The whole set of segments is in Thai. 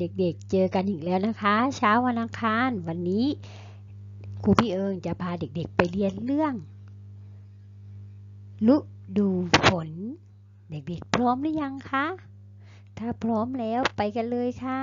เด็กๆ เจอกันอีกแล้วนะคะ เช้าวันอังคารวันนี้ครูพี่เอิงจะพาเด็กๆไปเรียนเรื่องลุดูฝน เด็กๆ พร้อมหรือยังคะ ถ้าพร้อมแล้วไปกันเลยค่ะ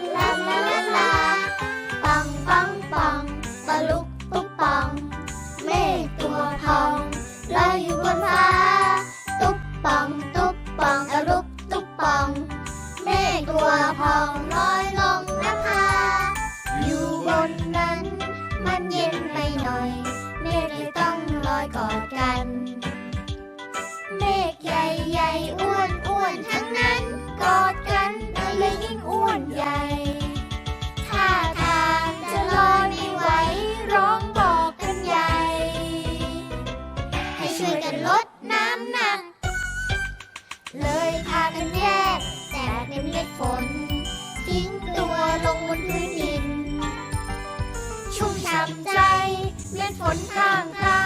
นข้างทา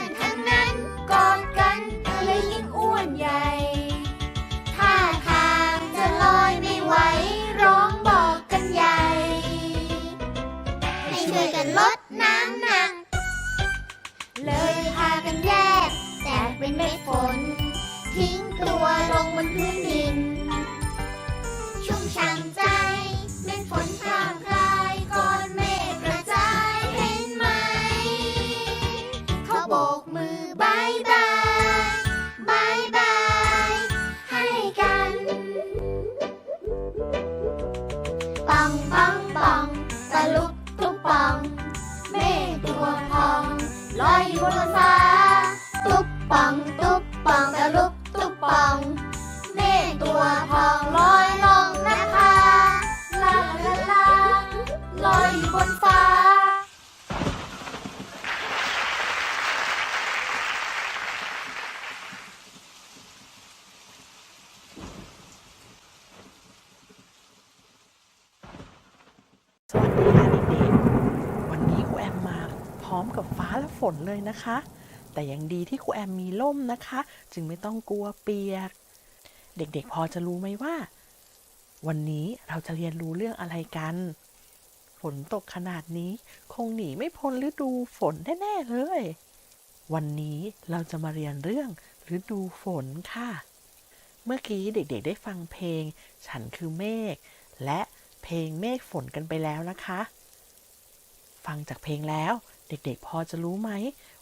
นทั้งนั้นกอดกันก็เลยยิ่งอ้วนใหญ่ท่าทางจะลอยไม่ไหวร้องบอกกันใหญ่ให้ช่วยกันลดน้ำหนัก เลยพากันแยกแตกเป็นเม็ดฝน ทิ้งตัวลงบนพื้นดิน นะคะ แต่ยังดีที่ครูแอมมีร่มนะคะ จึงไม่ต้องกลัวเปียก เด็กๆพอจะรู้ไหมว่า วันนี้เราจะเรียนรู้เรื่องอะไรกัน ฝนตกขนาดนี้คงหนีไม่พ้นฤดูฝนแน่ๆเลย วันนี้เราจะมาเรียนเรื่องฤดูฝนค่ะ เมื่อกี้เด็กๆได้ฟังเพลง ฉันคือเมฆและเพลงเมฆฝนกันไปแล้วนะคะ ฟังจากเพลงแล้วเด็กๆ พอจะรู้ไหม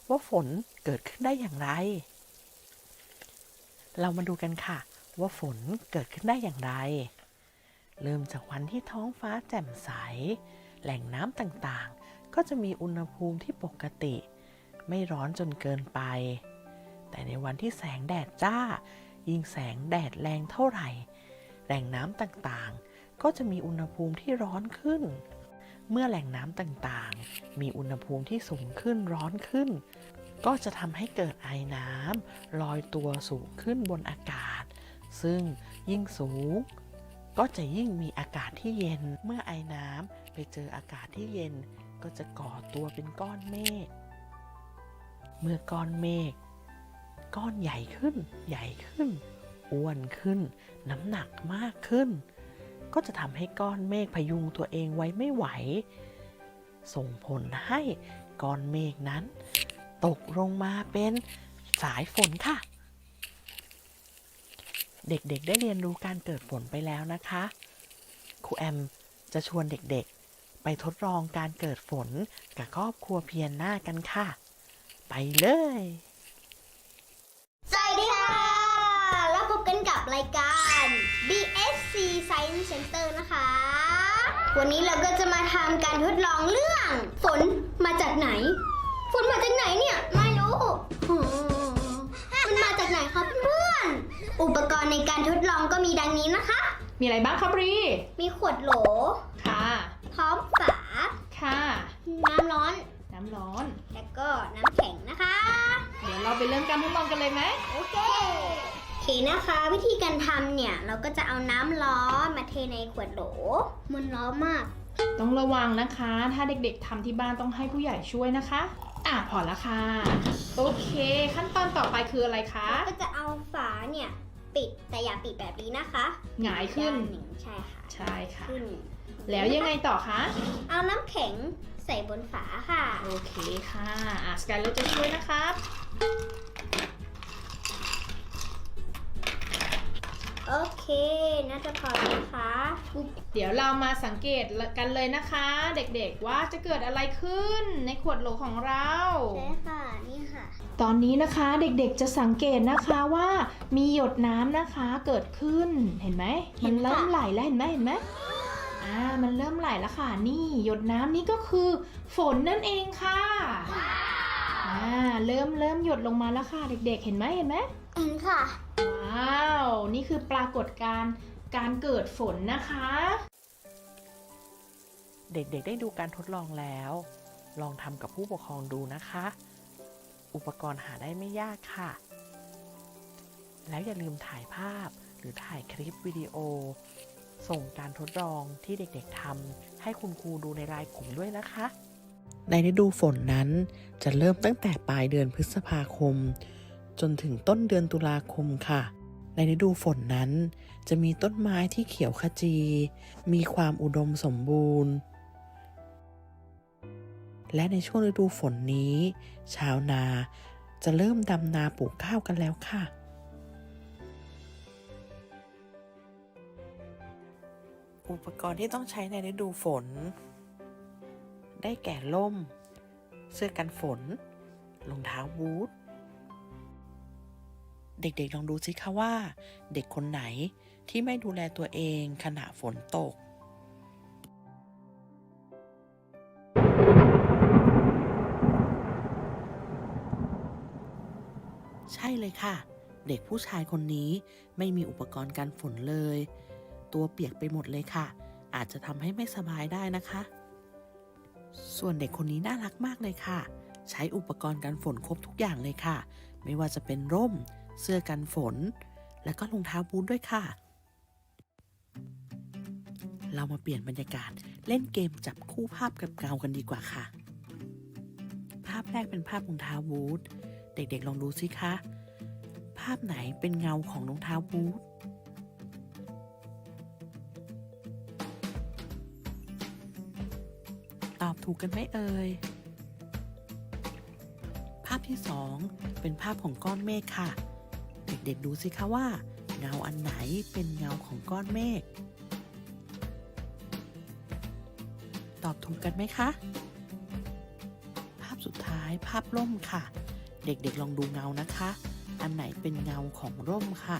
ว่าฝนเกิดขึ้นได้อย่างไร เรามาดูกันค่ะ ว่าฝนเกิดขึ้นได้อย่างไร เริ่มจากวันที่ท้องฟ้าแจ่มใส แหล่งน้ำต่างๆ ก็จะมีอุณหภูมิที่ปกติ ไม่ร้อนจนเกินไป แต่ในวันที่แสงแดดจ้า ยิ่งแสงแดดแรงเท่าไหร่ แหล่งน้ำต่างๆ ก็จะมีอุณหภูมิที่ร้อนขึ้น เมื่อแหล่งน้ำต่างๆ มีอุณหภูมิที่สูงขึ้นร้อนขึ้น ก็จะทำให้เกิดไอน้ำลอยตัวสูงขึ้นบนอากาศ ซึ่งยิ่งสูง ก็จะยิ่งมีอากาศที่เย็น เมื่อไอน้ำไปเจออากาศที่เย็น ก็จะก่อตัวเป็นก้อนเมฆ เมื่อก้อนเมฆก้อนใหญ่ขึ้น ใหญ่ขึ้น อ้วนขึ้น น้ำหนักมากขึ้น ก็จะทำให้ก้อนเมฆพยุงตัวเองไว้ไม่ไหว ส่งผลให้ก้อนเมฆนั้น ตกลงมาเป็นสายฝนค่ะ เด็กๆได้เรียนรู้การเกิดฝนไปแล้วนะคะ ครูแอมจะชวนเด็กๆ ไปทดลองการเกิดฝนกับครอบครัวเพียนหน้ากันค่ะ ไปเลย สวัสดีค่ะ แล้วพบกันกับรายการ Science Center นะคะ วันนี้เราก็จะมาทำการทดลองเรื่อง ฝนมาจากไหน ฝนมาจากไหนเนี่ย ไม่รู้อืมมันมาจากไหนครับเพื่อนอุปกรณ์ในการทดลองก็มีดังนี้นะคะ มีอะไรบ้างครับรีมีขวดโหล ค่ะ พร้อมฝา ค่ะ น้ำร้อน น้ำร้อน แล้วก็น้ำแข็งนะคะ เดี๋ยวเราไปเริ่มการทดลองกันเลยไหมโอเคโอ เคนะคะ วิธีการทำเนี่ยเราก็จะเอาน้ำร้อนมาเทในขวดโหล มันร้อนมาก ต้องระวังนะคะ ถ้าเด็กๆทำที่บ้านต้องให้ผู้ใหญ่ช่วยนะคะ อะพอละค่ะ โอเค ขั้นตอนต่อไปคืออะไรคะ ก็จะเอาฝาเนี่ยปิดแต่อย่าปิดแบบนี้นะคะหงายขึ้น ด้หนึ่งใช่ค่ะใช่ค่ะ ขึ้นแล้วยังไงต่อคะ เอาน้ำแข็งใส่บนฝาค่ะ โอเคค่ะ อะสกายเลอร์จะช่วยนะครับ โอเคน่าจะพอแล้วนะคะเดี๋ยวเรามาสังเกตกันเลยนะคะ เด็กๆว่าจะเกิดอะไรขึ้นในขวดโหลของเราใช่ค่ะนี่ค่ะ ตอนนี้นะคะเด็กๆจะสังเกตนะคะว่ามีหยดน้ำนะคะเกิดขึ้นเห็นไหมเห็มันนค่ะเริ่มไหลแล้วเห็นไหมเห็นไหมอ่ามันเริ่มไหลแล้วค่ะนี่หยดน้ำนี่ก็คือฝนนั่นเองค่ะอ่าเริ่มเริ่มหยดลงมาแล้วค่ะ เด็กๆ เห็นไหมเห็นไหมเห็นค่ะว้าว นี่คือปรากฏการณ์การเกิดฝนนะคะ เด็กๆได้ดูการทดลองแล้ว ลองทำกับผู้ปกครองดูนะคะ อุปกรณ์หาได้ไม่ยากค่ะ แล้วอย่าลืมถ่ายภาพหรือถ่ายคลิปวิดีโอ ส่งการทดลองที่เด็กๆทำให้คุณครูดูในรายกลุ่มด้วยนะคะ ในฤดูฝนนั้นจะเริ่มตั้งแต่ปลายเดือนพฤษภาคม จนถึงต้นเดือนตุลาคมค่ะ ในฤดูฝนนั้น จะมีต้นไม้ที่เขียวขจี มีความอุดมสมบูรณ์ และในช่วงฤดูฝนนี้ ชาวนาจะเริ่มดำนาปลูกข้าวกันแล้วค่ะ อุปกรณ์ที่ต้องใช้ในฤดูฝน ได้แก่ล่ม เสื้อกันฝนรองเท้าบูท เด็กๆลองดูสิคะว่า เด็กคนไหนที่ไม่ดูแลตัวเองขณะฝนตกใช่เลยค่ะ เด็กผู้ชายคนนี้ไม่มีอุปกรณ์กันฝนเลย ตัวเปียกไปหมดเลยค่ะ อาจจะทำให้ไม่สบายได้นะคะ ส่วนเด็กคนนี้น่ารักมากเลยค่ะ ใช้อุปกรณ์กันฝนครบทุกอย่างเลยค่ะ ไม่ว่าจะเป็นร่ม เสื้อกันฝน และก็รองเท้าบูทด้วยค่ะ เรามาเปลี่ยนบรรยากาศเล่นเกมจับคู่ภาพกับเงากันดีกว่าค่ะ ภาพแรกเป็นภาพรองเท้าบูทเด็กๆลองดูสิคะ ภาพไหนเป็นเงาของรองเท้าบูทตอบถูกกันไหมเอ่ย ภาพที่สองเป็นภาพของก้อนเมฆค่ะ ด็กๆดูสิคะว่า เงาอันไหนเป็นเงาของก้อนเมฆ ตอบถูกกันไหมคะ ภาพสุดท้ายภาพร่มค่ะ เด็กๆลองดูเงานะคะ อันไหนเป็นเงาของร่มค่ะ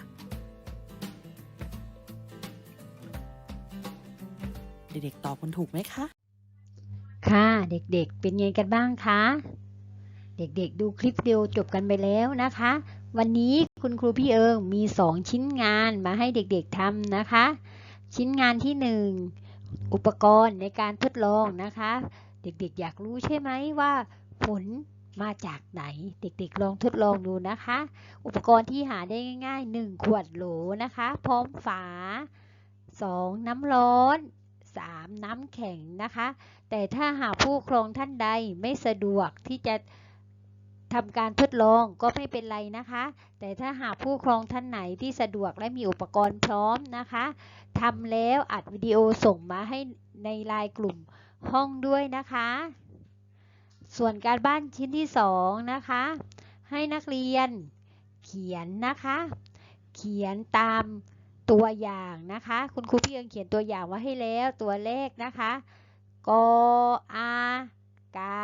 เด็กๆตอบกันถูกไหมคะ ค่ะเด็กๆเป็นไงกันบ้างคะ เด็กๆดูคลิปวิดีโอจบกันไปแล้วนะคะ วันนี้คุณครูพี่เอิงมี 2 ชิ้นงานมาให้เด็กๆทำนะคะ ชิ้นงานที่ 1 อุปกรณ์ในการทดลองนะคะ เด็กๆอยากรู้ใช่ไหมว่าฝนมาจากไหน เด็กๆลองทดลองดูนะคะ อุปกรณ์ที่หาได้ง่าย ๆ 1 ขวดโหลนะคะ พร้อมฝา 2 น้ำร้อน 3 น้ำแข็งนะคะ แต่ถ้าหากผู้ปกครองท่านใดไม่สะดวกที่จะ ทำการทดลองก็ไม่เป็นไรนะคะ แต่ถ้าหากผู้ปกครองท่านไหนที่สะดวกและมีอุปกรณ์พร้อมนะคะทำแล้วอัดวิดีโอส่งมาให้ในไลน์กลุ่มห้องด้วยนะคะ ส่วนการบ้านชิ้นที่สองนะคะ ให้นักเรียนเขียนนะคะ เขียนตามตัวอย่างนะคะ คุณครูพี่เอิงเขียนตัวอย่างไว้ให้แล้วตัวเลขนะคะกอา กา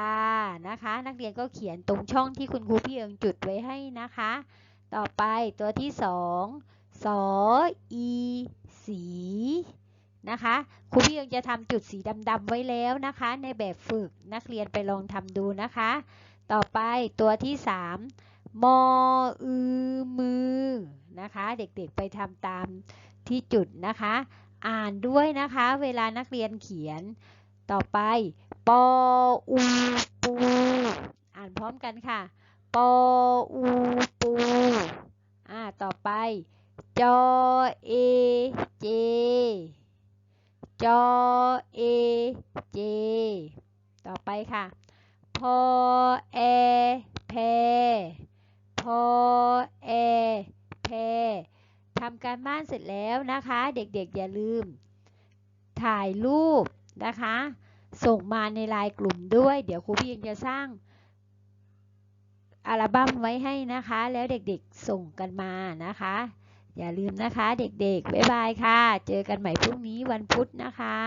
นะคะ นักเรียนก็เขียนตรงช่องที่คุณครูพี่เอิงจุดไว้ให้นะคะ ต่อไปตัวที่สองสออีสีนะคะครูพี่เอิงจะทำจุดสีดำๆไว้แล้วนะคะ ในแบบฝึกนักเรียนไปลองทำดูนะคะ ต่อไปตัวที่สามมออือมือนะคะ เด็กๆไปทำตามที่จุดนะคะ อ่านด้วยนะคะ เวลานักเรียนเขียนต่อไป ปออูปู อ่านพร้อมกันค่ะ ปออูปู อ่า ต่อไป จอเอเจ จอเอเจ ต่อไปค่ะ พอแอแพ พอแอแพทำการบ้านเสร็จแล้วนะคะ เด็กๆอย่าลืม ถ่ายรูปนะคะ ส่งมาในไลน์กลุ่มด้วย เดี๋ยวครูพี่ยังจะสร้างอัลบั้มไว้ให้นะคะ แล้วเด็กๆส่งกันมานะคะ อย่าลืมนะคะเด็กๆ บ๊ายบายค่ะ เจอกันใหม่พรุ่งนี้วันพุธนะคะ